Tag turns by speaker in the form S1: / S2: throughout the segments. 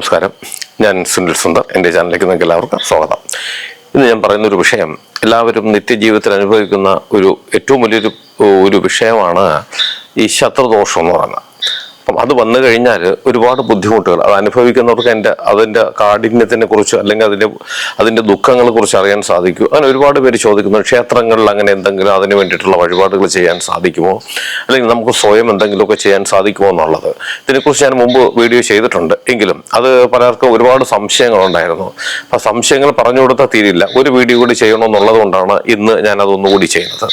S1: നമസ്കാരം. ഞാൻ സുനിൽ സുന്ദർ. എന്റെ ചാനലിലേക്ക് നിങ്ങൾക്ക് എല്ലാവർക്കും സ്വാഗതം. ഇന്ന് ഞാൻ പറയുന്ന ഒരു വിഷയം എല്ലാവരും നിത്യജീവിതത്തിൽ അനുഭവിക്കുന്ന ഒരു ഏറ്റവും വലിയൊരു ഒരു വിഷയമാണ് ഈ ശത്രുദോഷം എന്ന് പറയുന്നത്. അപ്പം അത് വന്നു കഴിഞ്ഞാൽ ഒരുപാട് ബുദ്ധിമുട്ടുകൾ. അത് അനുഭവിക്കുന്നവർക്ക് എന്റെ അതിന്റെ കാഠിന്യത്തിനെ കുറിച്ച് അല്ലെങ്കിൽ അതിന്റെ അതിന്റെ ദുഃഖങ്ങളെ കുറിച്ച് അറിയാൻ സാധിക്കും. അങ്ങനെ ഒരുപാട് പേര് ചോദിക്കുന്നു ക്ഷേത്രങ്ങളിൽ അങ്ങനെ എന്തെങ്കിലും അതിന് വേണ്ടിയിട്ടുള്ള വഴിപാടുകൾ ചെയ്യാൻ സാധിക്കുമോ? അല്ലെങ്കിൽ നമുക്ക് സ്വയം എന്തെങ്കിലുമൊക്കെ ചെയ്യാൻ സാധിക്കുമോ എന്നുള്ളത്. ഇതിനെക്കുറിച്ച് ഞാൻ മുമ്പ് വീഡിയോ ചെയ്തിട്ടുണ്ട്. എങ്കിലും അത് പലർക്കും ഒരുപാട് സംശയങ്ങളുണ്ടായിരുന്നു. അപ്പം സംശയങ്ങൾ പറഞ്ഞു കൊടുത്താൽ തീരില്ല. ഒരു വീഡിയോ കൂടി ചെയ്യണമെന്നുള്ളത് കൊണ്ടാണ് ഇന്ന് ഞാൻ അതൊന്നുകൂടി ചെയ്യുന്നത്.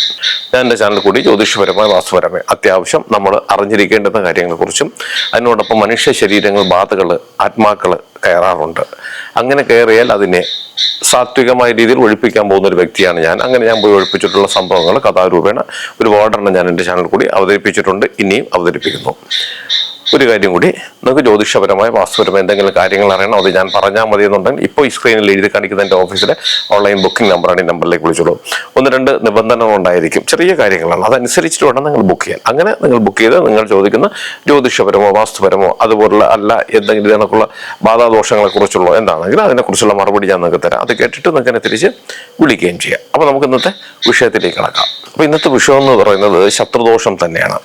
S1: ഞാൻ എന്റെ ചാനൽ കൂടി ജ്യോതിഷപരമായ വാസ്തുപരമായി അത്യാവശ്യം നമ്മൾ അറിഞ്ഞിരിക്കേണ്ടുന്ന കാര്യങ്ങളെക്കുറിച്ചും അതിനോടൊപ്പം മനുഷ്യ ശരീരങ്ങൾ ബാധകൾ ആത്മാക്കൾ കയറാറുണ്ട്. അങ്ങനെ കയറിയാൽ അതിനെ സാത്വികമായ രീതിയിൽ ഒഴിപ്പിക്കാൻ പോകുന്ന ഒരു വ്യക്തിയാണ് ഞാൻ. അങ്ങനെ ഞാൻ പോയി ഒഴിപ്പിച്ചിട്ടുള്ള സംഭവങ്ങൾ കഥാരൂപേണ ഒരുപാടെണ്ണം ഞാൻ എന്റെ ചാനൽ കൂടി അവതരിപ്പിച്ചിട്ടുണ്ട് ഇനിയും അവതരിപ്പിക്കുന്നു. ഒരു കാര്യം കൂടി നിങ്ങൾക്ക് ജ്യോതിഷപരമായ വാസ്തുപരമായ എന്തെങ്കിലും കാര്യങ്ങൾ അറിയണം അത് ഞാൻ പറഞ്ഞാൽ മതി എന്നുണ്ടെങ്കിൽ ഇപ്പോൾ ഈ സ്ക്രീനിൽ എഴുതി കാണിക്കുന്ന എന്റെ ഓഫീസിലെ ഓൺലൈൻ ബുക്കിംഗ് നമ്പറാണ് ഈ നമ്പറിലേക്ക് വിളിച്ചോളൂ. ഒന്ന് രണ്ട് നിബന്ധനകൾ ഉണ്ടായിരിക്കും. ചെറിയ കാര്യങ്ങളാണ്. അതനുസരിച്ചിട്ട് വേണം നിങ്ങൾ ബുക്ക് ചെയ്യാൻ. അങ്ങനെ നിങ്ങൾ ബുക്ക് ചെയ്ത് നിങ്ങൾ ചോദിക്കുന്ന ജ്യോതിഷപരമോ വാസ്തുപരമോ അതുപോലുള്ള അല്ല എന്തെങ്കിലും ഇതിനൊക്കെയുള്ള ബാധാദോഷങ്ങളെ കുറിച്ചുള്ള എന്താണെങ്കിലും അതിനെക്കുറിച്ചുള്ള മറുപടി ഞാൻ നിങ്ങൾക്ക് തരാം. അത് കേട്ടിട്ട് നിങ്ങൾക്ക് എന്നെ തിരിച്ച് വിളിക്കുകയും ചെയ്യാം. അപ്പോൾ നമുക്ക് ഇന്നത്തെ വിഷയത്തിലേക്ക് കടക്കാം. അപ്പോൾ ഇന്നത്തെ വിഷയം എന്ന് പറയുന്നത് ശത്രുദോഷം തന്നെയാണ്.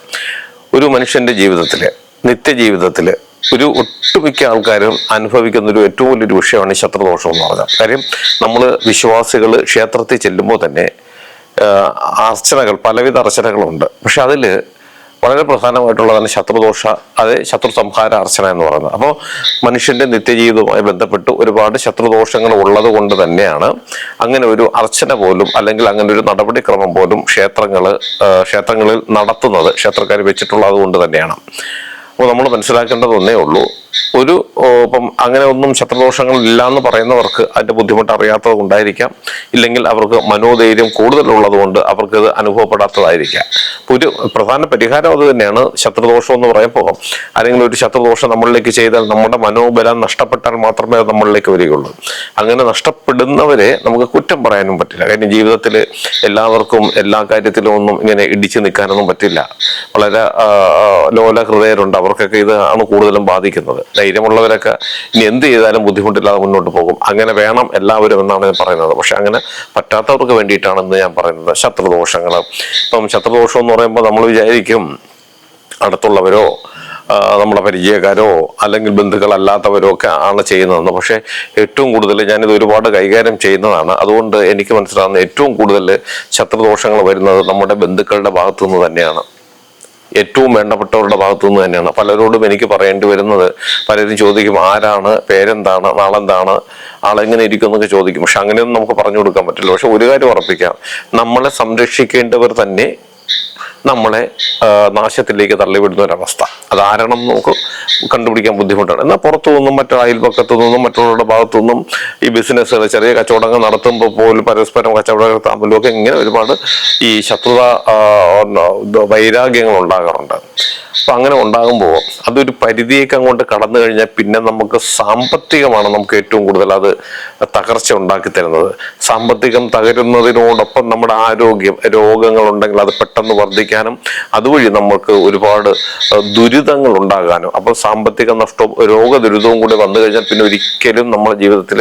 S1: ഒരു മനുഷ്യന്റെ ജീവിതത്തിൽ നിത്യജീവിതത്തിൽ ഒരു ഒട്ടുമിക്ക ആൾക്കാരും അനുഭവിക്കുന്ന ഒരു ഏറ്റവും വലിയൊരു വിഷയമാണ് ശത്രുദോഷം എന്ന് പറഞ്ഞാൽ. കാര്യം നമ്മൾ വിശ്വാസികൾ ക്ഷേത്രത്തിൽ ചെല്ലുമ്പോൾ തന്നെ അർച്ചനകൾ പലവിധ അർച്ചനകളുണ്ട്. പക്ഷെ അതിൽ വളരെ പ്രധാനമായിട്ടുള്ളതാണ് ശത്രുദോഷ അത് ശത്രു സംഹാര അർച്ചന എന്ന് പറയുന്നത്. അപ്പോൾ മനുഷ്യന്റെ നിത്യജീവിതവുമായി ബന്ധപ്പെട്ട് ഒരുപാട് ശത്രുദോഷങ്ങൾ ഉള്ളത് കൊണ്ട് തന്നെയാണ് അങ്ങനെ ഒരു അർച്ചന പോലും അല്ലെങ്കിൽ അങ്ങനെ ഒരു നടപടിക്രമം പോലും ക്ഷേത്രങ്ങൾ ക്ഷേത്രങ്ങളിൽ നടത്തുന്നത് ക്ഷേത്രക്കാർ വെച്ചിട്ടുള്ളത് കൊണ്ട് തന്നെയാണ്. അപ്പോൾ നമ്മൾ മനസ്സിലാക്കേണ്ടത് ഒന്നേ ഉള്ളൂ. ഒരു ഇപ്പം അങ്ങനെ ഒന്നും ശത്രുദോഷങ്ങൾ ഇല്ല എന്ന് പറയുന്നവർക്ക് അതിന്റെ ബുദ്ധിമുട്ട് അറിയാത്തത് കൊണ്ടായിരിക്കാം. ഇല്ലെങ്കിൽ അവർക്ക് മനോധൈര്യം കൂടുതലുള്ളത് കൊണ്ട് അവർക്ക് ഇത് അനുഭവപ്പെടാത്തതായിരിക്കാം. അപ്പൊ ഒരു പ്രധാന പരിഹാരം അത് തന്നെയാണ് ശത്രുദോഷം എന്ന് പറയുമ്പോൾ. അല്ലെങ്കിൽ ഒരു ശത്രുദോഷം നമ്മളിലേക്ക് ചെയ്താൽ നമ്മുടെ മനോബലം നഷ്ടപ്പെട്ടാൽ മാത്രമേ അത് നമ്മളിലേക്ക് വരികയുള്ളൂ. അങ്ങനെ നഷ്ടപ്പെടുന്നവരെ നമുക്ക് കുറ്റം പറയാനും പറ്റില്ല. കാര്യം ജീവിതത്തിൽ എല്ലാവർക്കും എല്ലാ കാര്യത്തിലും ഒന്നും ഇങ്ങനെ ഇടിച്ചു നിൽക്കാനൊന്നും പറ്റില്ല. വളരെ ലോല ഹൃദയരുണ്ട് അവർക്കൊക്കെ ഇതാണ് കൂടുതലും ബാധിക്കുന്നത്. ധൈര്യമുള്ളവരൊക്കെ ഇനി എന്ത് ചെയ്താലും ബുദ്ധിമുട്ടില്ലാതെ മുന്നോട്ട് പോകും. അങ്ങനെ വേണം എല്ലാവരും എന്നാണ് ഞാൻ പറയുന്നത്. പക്ഷെ അങ്ങനെ പറ്റാത്തവർക്ക് വേണ്ടിയിട്ടാണ് ഇന്ന് ഞാൻ പറയുന്നത്. ശത്രുദോഷങ്ങൾ ഇപ്പം ശത്രുദോഷം എന്ന് പറയുമ്പോൾ നമ്മൾ വിചാരിക്കും അടുത്തുള്ളവരോ നമ്മുടെ പരിചയക്കാരോ അല്ലെങ്കിൽ ബന്ധുക്കളല്ലാത്തവരോ ഒക്കെ ആണ് ചെയ്യുന്നതെന്ന്. പക്ഷേ ഏറ്റവും കൂടുതൽ ഞാനിത് ഒരുപാട് കൈകാര്യം ചെയ്യുന്നതാണ്. അതുകൊണ്ട് എനിക്ക് മനസ്സിലാകുന്ന ഏറ്റവും കൂടുതൽ ശത്രുദോഷങ്ങൾ വരുന്നത് നമ്മുടെ ബന്ധുക്കളുടെ ഭാഗത്തു നിന്ന് തന്നെയാണ്. ഏറ്റവും വേണ്ടപ്പെട്ടവരുടെ ഭാഗത്തു നിന്ന് തന്നെയാണ്. പലരോടും എനിക്ക് പറയേണ്ടി വരുന്നത് പലരും ചോദിക്കും ആരാണ്? പേരെന്താണ്? നാളെന്താണ് ആളെങ്ങനെ ഇരിക്കുന്നു എന്നൊക്കെ ചോദിക്കും. പക്ഷെ അങ്ങനെയൊന്നും നമുക്ക് പറഞ്ഞു കൊടുക്കാൻ പറ്റില്ല. പക്ഷെ ഒരു കാര്യം ഉറപ്പിക്കാം. നമ്മളെ സംരക്ഷിക്കേണ്ടവർ തന്നെ നമ്മളെ നാശത്തിലേക്ക് തള്ളിവിടുന്ന ഒരവസ്ഥ. അതാരണം നമുക്ക് കണ്ടുപിടിക്കാൻ ബുദ്ധിമുട്ടാണ്. എന്നാൽ പുറത്തു നിന്നും മറ്റു അയൽപക്കത്തു നിന്നും മറ്റുള്ളവരുടെ ഭാഗത്തു നിന്നും ഈ ബിസിനസ്സുകൾ ചെറിയ കച്ചവടങ്ങൾ നടത്തുമ്പോൾ പോലും പരസ്പരം കച്ചവടങ്ങൾ തമ്മിലും ഒക്കെ ഇങ്ങനെ ഒരുപാട് ഈ ശത്രുത വൈരാഗ്യങ്ങൾ ഉണ്ടാകാറുണ്ട്. അപ്പൊ അങ്ങനെ ഉണ്ടാകുമ്പോൾ അതൊരു പരിധിയൊക്കെ അങ്ങോട്ട് കടന്നു കഴിഞ്ഞാൽ പിന്നെ നമുക്ക് സാമ്പത്തികമാണ് നമുക്ക് ഏറ്റവും കൂടുതൽ അത് തകർച്ച ഉണ്ടാക്കി തരുന്നത്. സാമ്പത്തികം തകരുന്നതിനോടൊപ്പം നമ്മുടെ ആരോഗ്യം രോഗങ്ങൾ ഉണ്ടെങ്കിൽ അത് പെട്ടെന്ന് വർദ്ധിക്കാനും അതുവഴി നമുക്ക് ഒരുപാട് ദുരിതങ്ങൾ ഉണ്ടാകാനും. അപ്പോൾ സാമ്പത്തിക നഷ്ടവും രോഗദുരിതവും കൂടി വന്നു കഴിഞ്ഞാൽ പിന്നെ ഒരിക്കലും നമ്മുടെ ജീവിതത്തിൽ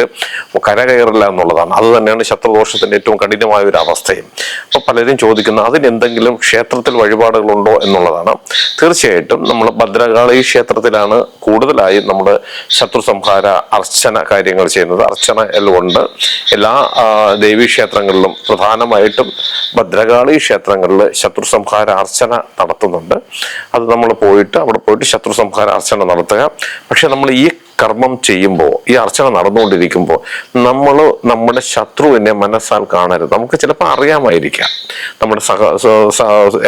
S1: കരകയറില്ല എന്നുള്ളതാണ്. അത് തന്നെയാണ് ശത്രുദോഷത്തിന്റെ ഏറ്റവും കഠിനമായ ഒരു അവസ്ഥയും. അപ്പൊ പലരും ചോദിക്കുന്ന അതിനെന്തെങ്കിലും ക്ഷേത്രത്തിൽ വഴിപാടുകളുണ്ടോ എന്നുള്ളതാണ്. തീർച്ചയായിട്ടും നമ്മൾ ഭദ്രകാളി ക്ഷേത്രത്തിലാണ് കൂടുതലായി നമ്മൾ ശത്രു സംഹാര അർച്ചന കാര്യങ്ങൾ ചെയ്യുന്നത്. അർച്ചന എല്ലുകൊണ്ട് ഉണ്ട്. എല്ലാ ആ, ദേവീ ക്ഷേത്രങ്ങളിലും പ്രധാനമായിട്ടും ഭദ്രകാളി ക്ഷേത്രങ്ങളിൽ ശത്രു സംഹാര അർച്ചന നടത്തുന്നുണ്ട്. അത് നമ്മൾ പോയിട്ട് അവിടെ പോയിട്ട് ശത്രു സംഹാര അർച്ചന നടത്തുക. പക്ഷെ നമ്മൾ ഈ കർമ്മം ചെയ്യുമ്പോൾ ഈ അർച്ചന നടന്നുകൊണ്ടിരിക്കുമ്പോൾ നമ്മൾ നമ്മുടെ ശത്രുവിനെ മനസ്സാൽ കാണരുത്. നമുക്ക് ചിലപ്പോൾ അറിയാമായിരിക്കാം. നമ്മുടെ സഹ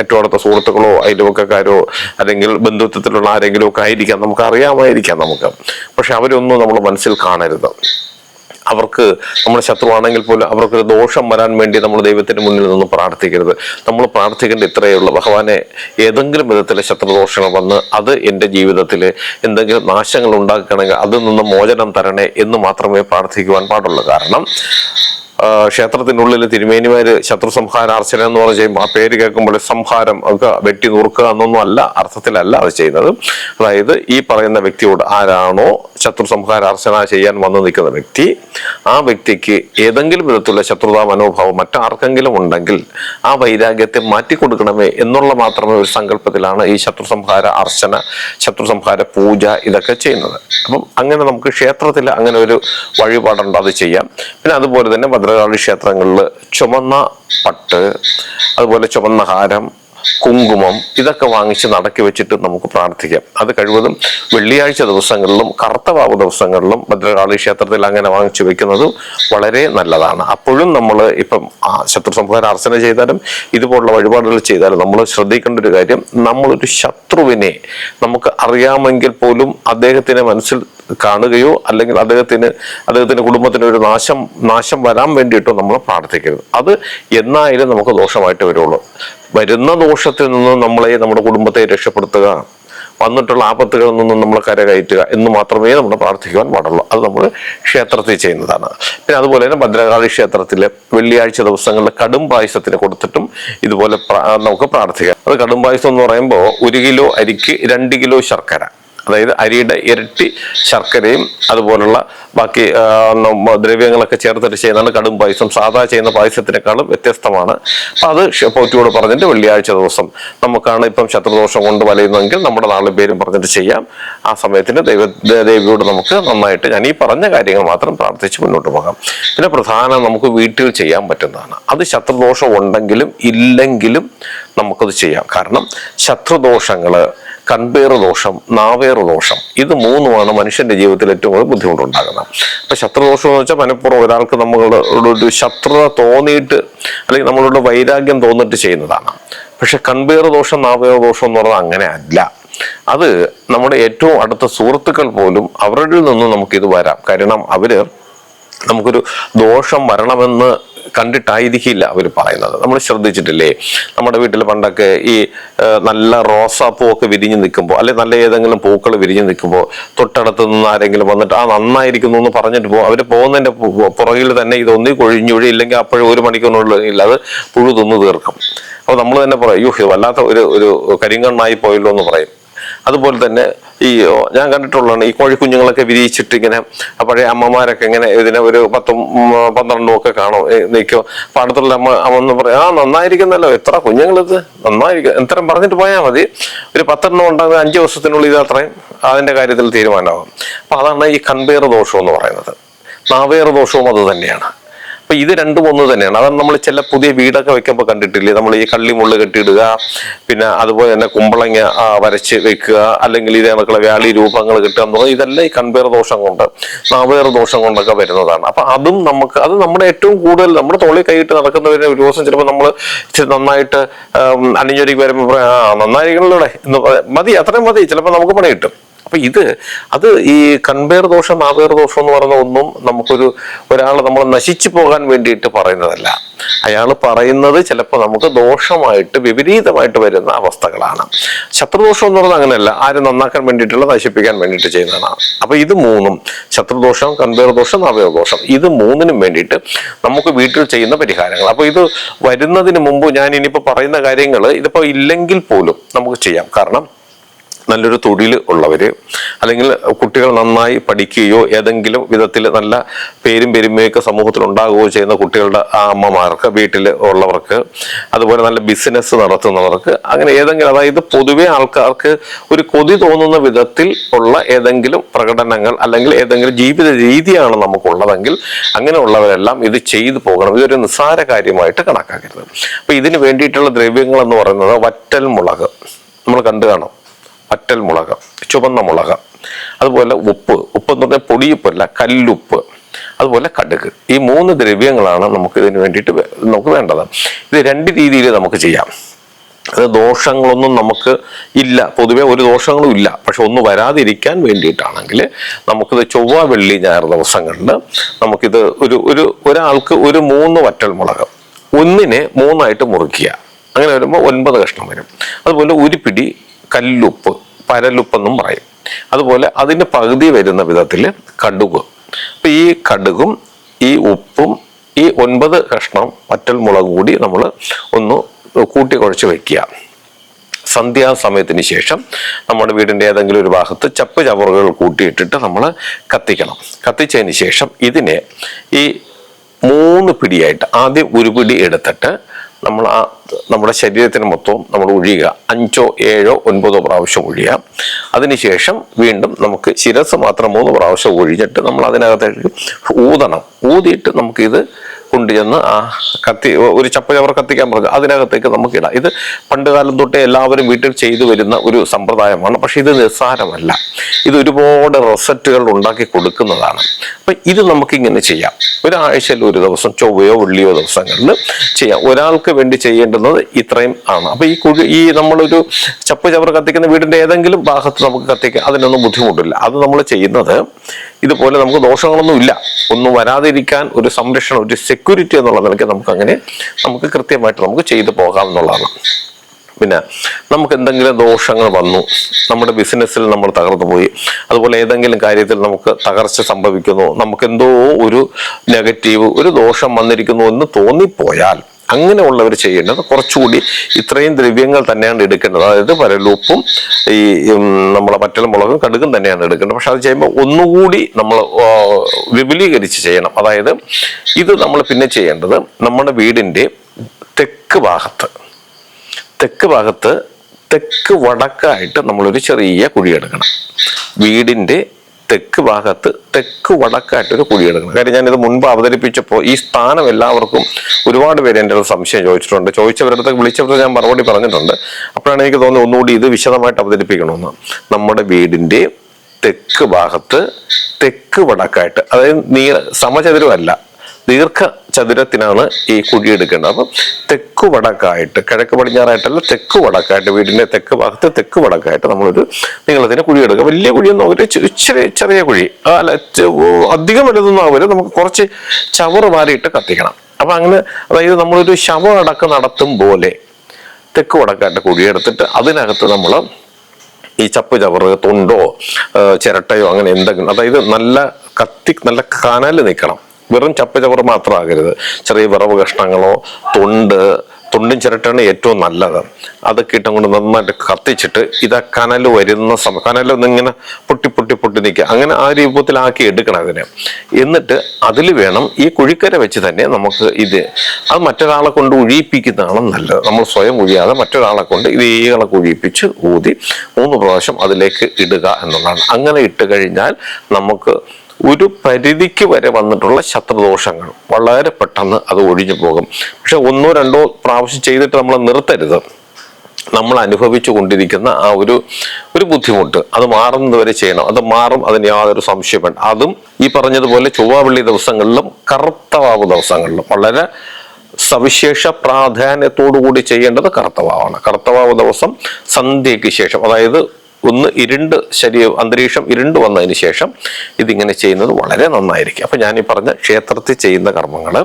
S1: ഏറ്റവും അടുത്ത സുഹൃത്തുക്കളോ അയൽവക്കക്കാരോ അല്ലെങ്കിൽ ബന്ധുത്വത്തിലുള്ള ആരെങ്കിലും ഒക്കെ ആയിരിക്കാം. നമുക്ക് അറിയാമായിരിക്കാം നമുക്ക്. പക്ഷെ അവരൊന്നും നമ്മൾ മനസ്സിൽ കാണരുത്. അവർക്ക് നമ്മുടെ ശത്രുവാണെങ്കിൽ പോലും അവർക്കൊരു ദോഷം വരാൻ വേണ്ടി നമ്മൾ ദൈവത്തിന് മുന്നിൽ നിന്ന് പ്രാർത്ഥിക്കരുത്. നമ്മൾ പ്രാർത്ഥിക്കേണ്ട ഇത്രയേ ഉള്ളൂ ഭഗവാനെ ഏതെങ്കിലും വിധത്തിലെ ശത്രുദോഷങ്ങൾ വന്ന് അത് എന്റെ ജീവിതത്തിൽ എന്തെങ്കിലും നാശങ്ങൾ ഉണ്ടാക്കണമെങ്കിൽ അതിൽ നിന്ന് മോചനം തരണേ എന്ന് മാത്രമേ പ്രാർത്ഥിക്കുവാൻ പാടുള്ളൂ. കാരണം ക്ഷേത്രത്തിനുള്ളിൽ തിരുമേനിമാര് ശത്രു സംഹാര അർച്ചന എന്ന് പറഞ്ഞു ആ പേര് കേൾക്കുമ്പോൾ സംഹാരം ഒക്കെ വെട്ടി നുറുക്കുക എന്നൊന്നും അല്ല അർത്ഥത്തിലല്ല അത് ചെയ്യുന്നത്. അതായത് ഈ പറയുന്ന വ്യക്തിയോട് ആരാണോ ശത്രു സംഹാര അർച്ചന ചെയ്യാൻ വന്നു നിൽക്കുന്ന വ്യക്തി ആ വ്യക്തിക്ക് ഏതെങ്കിലും വിധത്തിലുള്ള ശത്രുതാ മനോഭാവം മറ്റാർക്കെങ്കിലും ഉണ്ടെങ്കിൽ ആ വൈരാഗ്യത്തെ മാറ്റിക്കൊടുക്കണമേ എന്നുള്ള മാത്രമേ ഒരു സങ്കല്പത്തിലാണ് ഈ ശത്രു സംഹാര അർച്ചന ശത്രു സംഹാര പൂജ ഇതൊക്കെ ചെയ്യുന്നത്. അപ്പം അങ്ങനെ നമുക്ക് ക്ഷേത്രത്തിൽ അങ്ങനെ ഒരു വഴിപാടുണ്ട് അത് ചെയ്യാം. പിന്നെ അതുപോലെ തന്നെ ഭദ്രകാളി ക്ഷേത്രങ്ങളിൽ. ചുമന്ന പട്ട് അതുപോലെ ചുമന്ന ഹാരം കുങ്കുമം ഇതൊക്കെ വാങ്ങിച്ച് നടക്കി വെച്ചിട്ട് നമുക്ക് പ്രാർത്ഥിക്കാം. അത് കഴിവതും വെള്ളിയാഴ്ച ദിവസങ്ങളിലും കറുത്തവാവ് ദിവസങ്ങളിലും ഭദ്രകാളി ക്ഷേത്രത്തിൽ അങ്ങനെ വാങ്ങിച്ചു വെക്കുന്നത് വളരെ നല്ലതാണ്. അപ്പോഴും നമ്മൾ ഇപ്പം ശത്രു സംഹാര അർച്ചന ചെയ്താലും ഇതുപോലുള്ള വഴിപാടുകൾ ചെയ്താലും നമ്മൾ ശ്രദ്ധിക്കേണ്ട ഒരു കാര്യം നമ്മളൊരു ശത്രുവിനെ നമുക്ക് അറിയാമെങ്കിൽ പോലും അദ്ദേഹത്തിന്റെ മനസ്സിൽ കാണുകയോ അല്ലെങ്കിൽ അദ്ദേഹത്തിന് അദ്ദേഹത്തിന്റെ കുടുംബത്തിന് ഒരു നാശം നാശം വരാൻ വേണ്ടിയിട്ടോ നമ്മൾ പ്രാർത്ഥിക്കരുത്. അത് എന്നായാലും നമുക്ക് ദോഷമായിട്ട് വരുള്ളൂ. വരുന്ന ദോഷത്തിൽ നിന്ന് നമ്മളെ നമ്മുടെ കുടുംബത്തെ രക്ഷപ്പെടുത്തുക വന്നിട്ടുള്ള ആപത്തുകളിൽ നിന്നും നമ്മൾ കരകയറ്റുക എന്ന് മാത്രമേ നമ്മൾ പ്രാർത്ഥിക്കുവാൻ പാടുള്ളൂ. അത് നമ്മൾ ക്ഷേത്രത്തിൽ ചെയ്യുന്നതാണ്. പിന്നെ അതുപോലെ തന്നെ ഭദ്രകാളി ക്ഷേത്രത്തിൽ വെള്ളിയാഴ്ച ദിവസങ്ങളിൽ കടും പായസത്തിന് കൊടുത്തിട്ടും ഇതുപോലെ നമുക്ക് പ്രാർത്ഥിക്കാം. അത് കടും പായസം എന്ന് പറയുമ്പോൾ ഒരു കിലോ അരിക്ക് രണ്ട് കിലോ ശർക്കര. അതായത് അരിയുടെ ഇരട്ടി ശർക്കരയും അതുപോലുള്ള ബാക്കി ദ്രവ്യങ്ങളൊക്കെ ചേർത്തിട്ട് ചെയ്യുന്നതാണ് കടും പായസം. സാധാ ചെയ്യുന്ന പായസത്തിനേക്കാളും വ്യത്യസ്തമാണ്. അപ്പൊ അത് പോറ്റിയോട് പറഞ്ഞിട്ട് വെള്ളിയാഴ്ച ദിവസം നമുക്കാണ് ഇപ്പം ശത്രുദോഷം കൊണ്ട് വലയുന്നതെങ്കിൽ നമ്മുടെ നാളും പേരും പറഞ്ഞിട്ട് ചെയ്യാം. ആ സമയത്തിന് ദൈവ ദേവിയോട് നമുക്ക് നന്നായിട്ട് ഞാൻ ഈ പറഞ്ഞ കാര്യങ്ങൾ മാത്രം പ്രാർത്ഥിച്ച് മുന്നോട്ട് പോകാം. പിന്നെ പ്രധാനം നമുക്ക് വീട്ടിൽ ചെയ്യാൻ പറ്റുന്നതാണ്. അത് ശത്രുദോഷം ഉണ്ടെങ്കിലും ഇല്ലെങ്കിലും നമുക്കത് ചെയ്യാം. കാരണം ശത്രുദോഷങ്ങൾ കൺപേറ് ദോഷം നാവേർ ദോഷം ഇത് മൂന്നുമാണ് മനുഷ്യന്റെ ജീവിതത്തിൽ ഏറ്റവും കൂടുതൽ ബുദ്ധിമുട്ടുണ്ടാകുന്നത്. അപ്പൊ ശത്രുദോഷം എന്ന് വെച്ചാൽ മനഃപൂർവം ഒരാൾക്ക് നമ്മളോട് ഒരു ശത്രുത തോന്നിയിട്ട് അല്ലെങ്കിൽ നമ്മളോട് വൈരാഗ്യം തോന്നിട്ട് ചെയ്യുന്നതാണ്. പക്ഷെ കൺപേർ ദോഷം നാവേർ ദോഷം എന്ന് പറഞ്ഞാൽ അങ്ങനെ അല്ല. അത് നമ്മുടെ ഏറ്റവും അടുത്ത സുഹൃത്തുക്കൾ പോലും അവരിൽ നിന്നും നമുക്കിത് വരാം. കാരണം അവർ നമുക്കൊരു ദോഷം വരണമെന്ന് കണ്ടിട്ടായിരിക്കില്ല അവർ പറയുന്നത്. നമ്മൾ ശ്രദ്ധിച്ചിട്ടില്ലേ? നമ്മുടെ വീട്ടിൽ പണ്ടൊക്കെ ഈ നല്ല റോസാപ്പൂ ഒക്കെ വിരിഞ്ഞ് നിൽക്കുമ്പോൾ അല്ലെ നല്ല ഏതെങ്കിലും പൂക്കൾ വിരിഞ്ഞ് നിൽക്കുമ്പോൾ തൊട്ടടുത്ത് നിന്ന് ആരെങ്കിലും വന്നിട്ട് ആ നന്നായിരിക്കുന്നു എന്ന് പറഞ്ഞിട്ട് പോകും. അവർ പോകുന്നതിന്റെ പുറകിൽ തന്നെ ഇതൊന്നി കൊഴിഞ്ഞൊഴി ഇല്ലെങ്കിൽ അപ്പോഴും ഒരു മണിക്കൂറിനുള്ളിൽ അത് പുഴു തിന്നു തീർക്കും. അപ്പോൾ നമ്മൾ തന്നെ പറയും അയ്യോ വല്ലാത്ത ഒരു ഒരു കരിങ്കണ്ണായി പോയല്ലോ എന്ന് പറയും. അതുപോലെ തന്നെ ഈ ഞാൻ കണ്ടിട്ടുള്ളതാണ് ഈ കോഴിക്കുഞ്ഞുങ്ങളൊക്കെ വിരിയിച്ചിട്ട് ഇങ്ങനെ പഴയ അമ്മമാരൊക്കെ ഇങ്ങനെ ഇതിനെ ഒരു പത്തും പന്ത്രണ്ടും ഒക്കെ കാണും നിൽക്കും. അപ്പൊ അടുത്തുള്ള അമ്മ അമ്മ എന്ന് പറയും ആ നന്നായിരിക്കുന്നല്ലോ എത്ര കുഞ്ഞുങ്ങളിത്? നന്നായിരിക്കും എത്രയും പറഞ്ഞിട്ട് പോയാൽ മതി. ഒരു പത്തെണ്ണം ഉണ്ടാകുന്ന അഞ്ച് ദിവസത്തിനുള്ളിൽ ഇത് അത്രയും അതിന്റെ കാര്യത്തിൽ തീരുമാനമാകും. അപ്പൊ അതാണ് ഈ കൺപേർ ദോഷം എന്ന് പറയുന്നത്. നാവേർ ദോഷവും അത് തന്നെയാണ്. അപ്പൊ ഇത് രണ്ടും ഒന്ന് തന്നെയാണ്. അതാണ് നമ്മൾ ചില പുതിയ വീടൊക്കെ വെക്കുമ്പോൾ കണ്ടിട്ടില്ലേ? നമ്മൾ ഈ കള്ളിമുള്ള കെട്ടിയിടുക പിന്നെ അതുപോലെ തന്നെ കുമ്പളങ്ങ വരച്ച് വെക്കുക അല്ലെങ്കിൽ ഇത് കണക്കുള്ള വ്യാളി രൂപങ്ങൾ കിട്ടുക എന്ന് പറഞ്ഞാൽ ഇതെല്ലാം ഈ കൺപേർ ദോഷം കൊണ്ട് നാവേർ ദോഷം കൊണ്ടൊക്കെ വരുന്നതാണ്. അപ്പൊ അതും നമുക്ക് അത് നമ്മുടെ ഏറ്റവും കൂടുതൽ നമ്മുടെ തോളിൽ കൈയിട്ട് നടക്കുന്നവരെ ഒരു ദിവസം ചിലപ്പോൾ നമ്മൾ നന്നായിട്ട് അണിഞ്ഞൊരുക്കി വരുമ്പോൾ ആ നന്നായിരിക്കണല്ലോ എന്ന് മതി അത്രയും മതി. ചിലപ്പോൾ നമുക്ക് പണി കിട്ടും. അപ്പൊ ഇത് അത് ഈ കൺപേർ ദോഷം നാവേർ ദോഷം എന്ന് പറയുന്ന ഒന്നും നമുക്കൊരു ഒരാൾ നമ്മൾ നശിച്ചു പോകാൻ വേണ്ടിയിട്ട് പറയുന്നതല്ല. അയാൾ പറയുന്നത് ചിലപ്പോൾ നമുക്ക് ദോഷമായിട്ട് വിപരീതമായിട്ട് വരുന്ന അവസ്ഥകളാണ്. ശത്രുദോഷം എന്ന് പറയുന്നത് അങ്ങനെയല്ല. ആരും നന്നാക്കാൻ വേണ്ടിയിട്ടുള്ള നശിപ്പിക്കാൻ വേണ്ടിയിട്ട് ചെയ്യുന്നതാണ്. അപ്പൊ ഇത് മൂന്നും ശത്രുദോഷം കൺപേർ ദോഷം നാവേർ ദോഷം. ഇത് മൂന്നിനും വേണ്ടിയിട്ട് നമുക്ക് വീട്ടിൽ ചെയ്യുന്ന പരിഹാരങ്ങൾ. അപ്പൊ ഇത് വരുന്നതിന് മുമ്പ് ഞാൻ ഇനിയിപ്പോൾ പറയുന്ന കാര്യങ്ങൾ ഇതിപ്പോൾ ഇല്ലെങ്കിൽ പോലും നമുക്ക് ചെയ്യാം. കാരണം നല്ലൊരു തൊഴിൽ ഉള്ളവർ അല്ലെങ്കിൽ കുട്ടികൾ നന്നായി പഠിക്കുകയോ ഏതെങ്കിലും വിധത്തിൽ നല്ല പേരും പെരുമയൊക്കെ സമൂഹത്തിൽ ഉണ്ടാകുകയോ ചെയ്യുന്ന കുട്ടികളുടെ ആ അമ്മമാർക്ക് വീട്ടിൽ ഉള്ളവർക്ക് അതുപോലെ നല്ല ബിസിനസ് നടത്തുന്നവർക്ക് അങ്ങനെ ഏതെങ്കിലും അതായത് പൊതുവെ ആൾക്കാർക്ക് ഒരു കൊതി തോന്നുന്ന വിധത്തിൽ ഉള്ള ഏതെങ്കിലും പ്രകടനങ്ങൾ അല്ലെങ്കിൽ ഏതെങ്കിലും ജീവിത രീതിയാണ് നമുക്കുള്ളതെങ്കിൽ അങ്ങനെയുള്ളവരെല്ലാം ഇത് ചെയ്തു പോകണം. ഇതൊരു നിസ്സാര കാര്യമായിട്ട് കണക്കാക്കരുത്. അപ്പൊ ഇതിന് വേണ്ടിയിട്ടുള്ള ദ്രവ്യങ്ങൾ എന്ന് പറയുന്നത് വറ്റൽ മുളക്. നമ്മൾ കണ്ടു കാണും. വറ്റൽ മുളക് ചുവന്ന മുളക് അതുപോലെ ഉപ്പ് ഉപ്പ് എന്ന് പറഞ്ഞാൽ പൊടിയുപ്പല്ല കല്ലുപ്പ് അതുപോലെ കടുക്. ഈ മൂന്ന് ദ്രവ്യങ്ങളാണ് നമുക്ക് ഇതിന് വേണ്ടിയിട്ട് നമുക്ക് വേണ്ടത്. ഇത് രണ്ട് രീതിയിൽ നമുക്ക് ചെയ്യാം. അത് ദോഷങ്ങളൊന്നും നമുക്ക് ഇല്ല. പൊതുവെ ഒരു ദോഷങ്ങളും ഇല്ല. പക്ഷെ ഒന്ന് വരാതിരിക്കാൻ വേണ്ടിയിട്ടാണെങ്കിൽ നമുക്കിത് ചൊവ്വ വെള്ളി ഞായർ ദിവസങ്ങളിൽ നമുക്കിത് ഒരു ഒരു ഒരാൾക്ക് ഒരു മൂന്ന് വറ്റൽ മുളക് ഒന്നിനെ മൂന്നായിട്ട് മുറിക്കുക അങ്ങനെ വരുമ്പോൾ ഒൻപത് കഷ്ണം വരും. അതുപോലെ ഒരു പിടി കല്ലുപ്പ് പരലുപ്പെന്നും പറയും. അതുപോലെ അതിന്റെ പകുതി വരുന്ന വിധത്തിൽ കടുക്. അപ്പം ഈ കടുകും ഈ ഉപ്പും ഈ ഒൻപത് കഷ്ണം വറ്റൽ മുളക് കൂടി നമ്മൾ ഒന്ന് കൂട്ടി കുഴച്ച് വെക്കുക. സന്ധ്യാസമയത്തിന് ശേഷം നമ്മുടെ വീടിന്റെ ഏതെങ്കിലും ഒരു ഭാഗത്ത് ചപ്പ് ചവറുകൾ കൂട്ടിയിട്ടിട്ട് നമ്മൾ കത്തിക്കണം. കത്തിച്ചതിന് ശേഷം ഇതിനെ ഈ മൂന്ന് പിടിയായിട്ട് ആദ്യം ഒരു പിടി എടുത്തിട്ട് നമ്മൾ ആ നമ്മുടെ ശരീരത്തിന് മൊത്തവും നമ്മൾ ഒഴിയുക അഞ്ചോ ഏഴോ ഒൻപതോ പ്രാവശ്യം ഒഴിയുക അതിനുശേഷം വീണ്ടും നമുക്ക് ശിരസ് മാത്രം മൂന്ന് പ്രാവശ്യം ഒഴിഞ്ഞിട്ട് നമ്മൾ അതിനകത്തേക്ക് ഊതണം. ഊതിയിട്ട് നമുക്കിത് കൊണ്ടുചെന്ന് ആ കത്തി ഒരു ചപ്പ ചവർ കത്തിക്കാൻ പറഞ്ഞു. അതിനകത്തേക്ക് നമുക്ക് ഇടാം ഇത് പണ്ട് കാലം തൊട്ടേ എല്ലാവരും വീട്ടിൽ ചെയ്തു വരുന്ന ഒരു സമ്പ്രദായമാണ്. പക്ഷെ ഇത് നിസ്സാരമല്ല. ഇത് ഒരുപാട് റെസറ്റുകൾ ഉണ്ടാക്കി കൊടുക്കുന്നതാണ്. അപ്പൊ ഇത് നമുക്ക് ഇങ്ങനെ ചെയ്യാം. ഒരാഴ്ചയിൽ ഒരു ദിവസം ചൊവ്വയോ വെള്ളിയോ ദിവസങ്ങളിൽ ചെയ്യാം. ഒരാൾക്ക് വേണ്ടി ചെയ്യേണ്ടുന്നത് ഇത്രയും ആണ്. അപ്പൊ ഈ കുഴി ഈ നമ്മളൊരു ചപ്പ് ചവർ കത്തിക്കുന്ന വീടിന്റെ ഏതെങ്കിലും ഭാഗത്ത് നമുക്ക് കത്തിക്കാം. അതിനൊന്നും ബുദ്ധിമുട്ടില്ല. അത് നമ്മൾ ചെയ്യുന്നത് ഇതുപോലെ നമുക്ക് ദോഷങ്ങളൊന്നും ഇല്ല. ഒന്നും വരാതിരിക്കാൻ ഒരു സംരക്ഷണം ഒരു സെക്യൂരിറ്റി എന്നുള്ള നിലയ്ക്ക് നമുക്ക് അങ്ങനെ നമുക്ക് കൃത്യമായിട്ട് നമുക്ക് ചെയ്തു പോകാം എന്നുള്ളതാണ്. പിന്നെ നമുക്ക് എന്തെങ്കിലും ദോഷങ്ങൾ വന്നു നമ്മുടെ ബിസിനസ്സിൽ നമ്മൾ തകർന്നു പോയി അതുപോലെ ഏതെങ്കിലും കാര്യത്തിൽ നമുക്ക് തകർച്ച സംഭവിക്കുന്നു നമുക്ക് എന്തോ ഒരു നെഗറ്റീവ് ഒരു ദോഷം വന്നിരിക്കുന്നു എന്ന് തോന്നിപ്പോയാൽ അങ്ങനെയുള്ളവർ ചെയ്യേണ്ടത് കുറച്ചുകൂടി ഇത്രയും ദ്രവ്യങ്ങൾ തന്നെയാണ് എടുക്കേണ്ടത്. അതായത് പരലുപ്പും ഈ നമ്മളെ പറ്റൽ മുളകും കടുകും തന്നെയാണ് എടുക്കേണ്ടത്. പക്ഷെ അത് ചെയ്യുമ്പോൾ ഒന്നുകൂടി നമ്മൾ വിപുലീകരിച്ച് ചെയ്യണം. അതായത് ഇത് നമ്മൾ പിന്നെ ചെയ്യേണ്ടത് നമ്മുടെ വീടിന്റെ തെക്ക് ഭാഗത്ത് തെക്ക് ഭാഗത്ത് തെക്ക് വടക്കായിട്ട് നമ്മളൊരു ചെറിയ കുഴി എടുക്കണം. വീടിന്റെ തെക്ക് ഭാഗത്ത് തെക്ക് വടക്കായിട്ട് ഒരു കുഴി എടുക്കണം കാര്യം ഞാനിത് മുൻപ് അവതരിപ്പിച്ചപ്പോൾ ഈ സ്ഥാനം എല്ലാവർക്കും ഒരുപാട് പേര് എന്റെ സംശയം ചോദിച്ചിട്ടുണ്ട്. ചോദിച്ചവരടുത്ത് വിളിച്ചപ്പോൾ ഞാൻ മറുപടി പറഞ്ഞിട്ടുണ്ട്. അപ്പോഴാണ് എനിക്ക് തോന്നുന്നത് ഒന്നുകൂടി ഇത് വിശദമായിട്ട് അവതരിപ്പിക്കണമെന്ന്. നമ്മുടെ വീടിന്റെ തെക്ക് ഭാഗത്ത് തെക്ക് വടക്കായിട്ട് അതായത് നീ സമചതുരമല്ല ദീർഘ ചതുരത്തിനാണ് ഈ കുഴി എടുക്കേണ്ടത്. അപ്പം തെക്ക് വടക്കായിട്ട് കിഴക്ക് പടിഞ്ഞാറായിട്ടല്ല തെക്ക് വടക്കായിട്ട് വീടിന്റെ തെക്ക് ഭാഗത്ത് തെക്ക് വടക്കായിട്ട് നമ്മളൊരു നീളത്തിന് കുഴി എടുക്കുക. വലിയ കുഴിയൊന്നും ഒരു ഇച്ചിരി ചെറിയ കുഴി അല്ല അധികം വലുതൊന്നും ആവരുത് നമുക്ക് കുറച്ച് ചവറ് മാറിയിട്ട് കത്തിക്കണം. അപ്പൊ അങ്ങനെ അതായത് നമ്മളൊരു ശവ അടക്കം നടത്തും പോലെ തെക്ക് വടക്കായിട്ട് കുഴിയെടുത്തിട്ട് അതിനകത്ത് നമ്മൾ ഈ ചപ്പ് ചവറ് തൊണ്ടോ ചിരട്ടയോ അങ്ങനെ എന്തെങ്കിലും അതായത് നല്ല കത്തി നല്ല കനൽ നിൽക്കണം. വെറും ചപ്പ് ചവറ് മാത്രമാകരുത്. ചെറിയ വിറവ് കഷ്ണങ്ങളോ തൊണ്ട് തൊണ്ടും ചിരട്ടാണ് ഏറ്റവും നല്ലത്. അതൊക്കെ ഇട്ടും കൊണ്ട് നന്നായിട്ട് കത്തിച്ചിട്ട് ഇത് കനൽ വരുന്ന സമയം കനൽ ഒന്നിങ്ങനെ പൊട്ടി പൊട്ടി പൊട്ടി നിൽക്കുക. അങ്ങനെ ആ രൂപത്തിലാക്കി എടുക്കണം അതിനെ. എന്നിട്ട് അതിൽ വേണം ഈ കുഴിക്കര വെച്ച് തന്നെ നമുക്ക് ഇത് അത് മറ്റൊരാളെ കൊണ്ട് ഒഴിയിപ്പിക്കുന്നതാണ് നല്ലത്. നമ്മൾ സ്വയം ഒഴിയാതെ മറ്റൊരാളെ കൊണ്ട് ഇത് ഈകളെ ഒഴിയിപ്പിച്ച് ഊതി മൂന്ന് പ്രാവശ്യം അതിലേക്ക് ഇടുക എന്നുള്ളതാണ്. അങ്ങനെ ഇട്ട് കഴിഞ്ഞാൽ നമുക്ക് ഒരു പരിധിക്ക് വരെ വന്നിട്ടുള്ള ശത്രുദോഷങ്ങൾ. വളരെ പെട്ടെന്ന് അത് ഒഴിഞ്ഞു പോകും. പക്ഷെ ഒന്നോ രണ്ടോ പ്രാവശ്യം ചെയ്തിട്ട് നമ്മൾ നിർത്തരുത്. നമ്മൾ അനുഭവിച്ചു കൊണ്ടിരിക്കുന്ന ആ ഒരു ഒരു ബുദ്ധിമുട്ട്. അത് മാറുന്നത് വരെ ചെയ്യണം. അത് മാറും അതിന് യാതൊരു സംശയം അതും ഈ പറഞ്ഞതുപോലെ ചൊവ്വാവെള്ളി ദിവസങ്ങളിലും കറുത്തവാവ് ദിവസങ്ങളിലും. വളരെ സവിശേഷ പ്രാധാന്യത്തോടു കൂടി ചെയ്യേണ്ടത് കറുത്തവാവാണ്. കറുത്തവാവ് ദിവസം സന്ധ്യയ്ക്ക് ശേഷം. അതായത് ഒന്ന് ഇരുണ്ട് ശരീരം അന്തരീക്ഷം ഇരുണ്ട് വന്നതിന് ശേഷം ഇതിങ്ങനെ ചെയ്യുന്നത് വളരെ നന്നായിരിക്കും. അപ്പൊ ഞാൻ ഈ പറഞ്ഞ ക്ഷേത്രത്തിൽ ചെയ്യുന്ന കർമ്മങ്ങൾ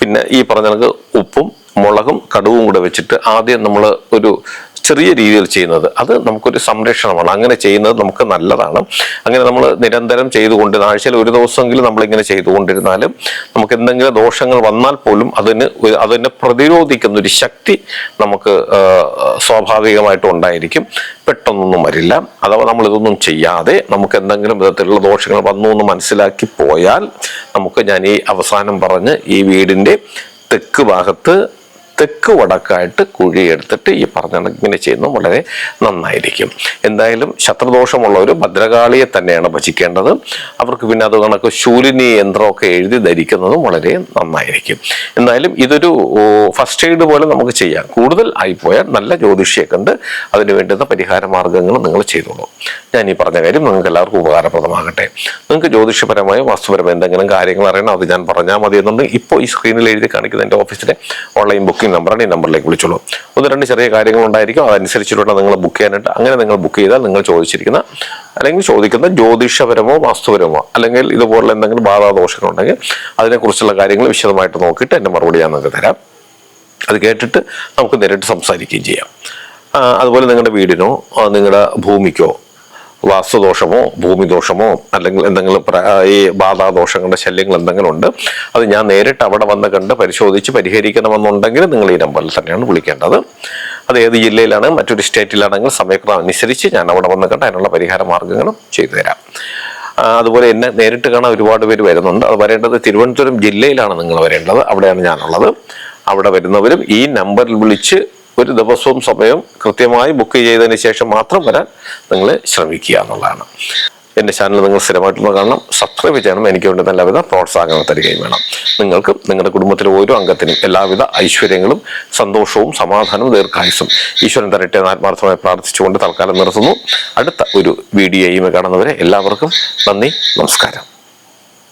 S1: പിന്നെ ഈ പറഞ്ഞ ഉപ്പും മുളകും കടുവും കൂടെ വെച്ചിട്ട് ആദ്യം നമ്മൾ ഒരു ചെറിയ രീതിയിൽ ചെയ്യുന്നത്. അത് നമുക്കൊരു സംരക്ഷണമാണ്. അങ്ങനെ ചെയ്യുന്നത് നമുക്ക് നല്ലതാണ്. അങ്ങനെ നമ്മൾ നിരന്തരം ചെയ്തുകൊണ്ട് ആഴ്ചയിൽ ഒരു ദിവസമെങ്കിലും നമ്മളിങ്ങനെ ചെയ്തുകൊണ്ടിരുന്നാലും നമുക്ക് എന്തെങ്കിലും ദോഷങ്ങൾ വന്നാൽ പോലും അതിന് അതിനെ പ്രതിരോധിക്കുന്ന ഒരു ശക്തി നമുക്ക് സ്വാഭാവികമായിട്ടും ഉണ്ടായിരിക്കും. പെട്ടെന്നൊന്നും വരില്ല. അഥവാ നമ്മൾ ഇതൊന്നും ചെയ്യാതെ നമുക്ക് എന്തെങ്കിലും വിധത്തിലുള്ള ദോഷങ്ങൾ വന്നു എന്ന് മനസ്സിലാക്കി പോയാൽ നമുക്ക് ഞാൻ ഈ അവസാനം പറഞ്ഞ് ഈ വീടിന്റെ തെക്ക് ഭാഗത്ത് തെക്ക് വടക്കായിട്ട് കുഴിയെടുത്തിട്ട് ഈ പറഞ്ഞ ഇങ്ങനെ ചെയ്യുന്നത് വളരെ നന്നായിരിക്കും. എന്തായാലും ശത്രുദോഷമുള്ളവർ ഭദ്രകാളിയെ തന്നെയാണ് ഭജിക്കേണ്ടത്. അവർക്ക് പിന്നെ അത് കണക്ക് ശൂലിനി യന്ത്രമൊക്കെ എഴുതി ധരിക്കുന്നതും വളരെ നന്നായിരിക്കും. എന്തായാലും ഇതൊരു ഫസ്റ്റ് എയ്ഡ് പോലെ നമുക്ക് ചെയ്യാം. കൂടുതൽ ആയിപ്പോയാൽ നല്ല ജ്യോതിഷിയെ കണ്ട് അതിന് വേണ്ടുന്ന പരിഹാര മാർഗങ്ങൾ നിങ്ങൾ ചെയ്തോളൂ. ഞാൻ ഈ പറഞ്ഞ കാര്യം നിങ്ങൾക്ക് എല്ലാവർക്കും ഉപകാരപ്രദമാകട്ടെ. നിങ്ങൾക്ക് ജ്യോതിഷപരമായ വാസ്തുപരമായ എന്തെങ്കിലും കാര്യങ്ങൾ അറിയണം അത് ഞാൻ പറഞ്ഞാൽ മതി എന്നുണ്ടെങ്കിൽ ഇപ്പോൾ ഈ സ്ക്രീനിൽ എഴുതി കാണിക്കുന്ന എന്റെ ഓഫീസിലെ ഓൺലൈൻ ബുക്കിംഗ് നമ്പറാണ് ഈ നമ്പറിലേക്ക് വിളിച്ചോളൂ. ഒന്ന് രണ്ട് ചെറിയ കാര്യങ്ങൾ ഉണ്ടായിരിക്കും അതനുസരിച്ചിട്ടുള്ള നിങ്ങൾ ബുക്ക് ചെയ്യാനായിട്ട് അങ്ങനെ നിങ്ങൾ ബുക്ക് ചെയ്താൽ നിങ്ങൾ ചോദിച്ചിരിക്കുന്ന അല്ലെങ്കിൽ ചോദിക്കുന്ന ജ്യോതിഷപരമോ വാസ്തുപരമോ അല്ലെങ്കിൽ ഇതുപോലുള്ള എന്തെങ്കിലും ബാധാദോഷങ്ങളുണ്ടെങ്കിൽ അതിനെക്കുറിച്ചുള്ള കാര്യങ്ങൾ വിശദമായിട്ട് നോക്കിയിട്ട് എന്റെ മറുപടി ഞാൻ നിങ്ങൾക്ക് തരാം. അത് കേട്ടിട്ട് നമുക്ക് നേരിട്ട് സംസാരിക്കുകയും ചെയ്യാം. അതുപോലെ നിങ്ങളുടെ വീടിനോ നിങ്ങളുടെ ഭൂമിക്കോ വാസ്തുദോഷമോ ഭൂമിദോഷമോ അല്ലെങ്കിൽ എന്തെങ്കിലും ഈ ബാധാദോഷങ്ങളുടെ ശല്യങ്ങൾ എന്തെങ്കിലും ഉണ്ട് അത് ഞാൻ നേരിട്ട് അവിടെ വന്ന് കണ്ട് പരിശോധിച്ച് പരിഹരിക്കണമെന്നുണ്ടെങ്കിൽ നിങ്ങൾ ഈ നമ്പറിൽ തന്നെയാണ് വിളിക്കേണ്ടത്. അത് ഏത് ജില്ലയിലാണ് മറ്റൊരു സ്റ്റേറ്റിലാണെങ്കിൽ സമയക്രമം അനുസരിച്ച് ഞാൻ അവിടെ വന്ന് കണ്ട് അതിനുള്ള പരിഹാര മാർഗങ്ങളും ചെയ്തു തരാം. അതുപോലെ എന്നെ നേരിട്ട് കാണാൻ ഒരുപാട് പേര് വരുന്നുണ്ട്. അത് വരേണ്ടത് തിരുവനന്തപുരം ജില്ലയിലാണ് നിങ്ങൾ വരേണ്ടത്. അവിടെയാണ് ഞാനുള്ളത്. അവിടെ വരുന്നവരും ഈ നമ്പറിൽ വിളിച്ച് ഒരു ദിവസവും സമയവും കൃത്യമായി ബുക്ക് ചെയ്തതിന് ശേഷം മാത്രം വരാൻ നിങ്ങൾ ശ്രമിക്കുക എന്നുള്ളതാണ്. എന്റെ ചാനൽ നിങ്ങൾ സ്ഥിരമായിട്ടുള്ള കാണണം സബ്സ്ക്രൈബ് ചെയ്യണം എനിക്ക് വേണ്ടി നല്ലവിധ പ്രോത്സാഹനം തരികയും വേണം. നിങ്ങൾക്കും നിങ്ങളുടെ കുടുംബത്തിലെ ഓരോ അംഗത്തിനും എല്ലാവിധ ഐശ്വര്യങ്ങളും സന്തോഷവും സമാധാനവും ദീർഘായുസും ഈശ്വരൻ തരട്ടെ ആത്മാർത്ഥമായി പ്രാർത്ഥിച്ചുകൊണ്ട് തൽക്കാലം നിർത്തുന്നു. അടുത്ത ഒരു വീഡിയോയും കാണുന്നവരെ എല്ലാവർക്കും നന്ദി നമസ്കാരം.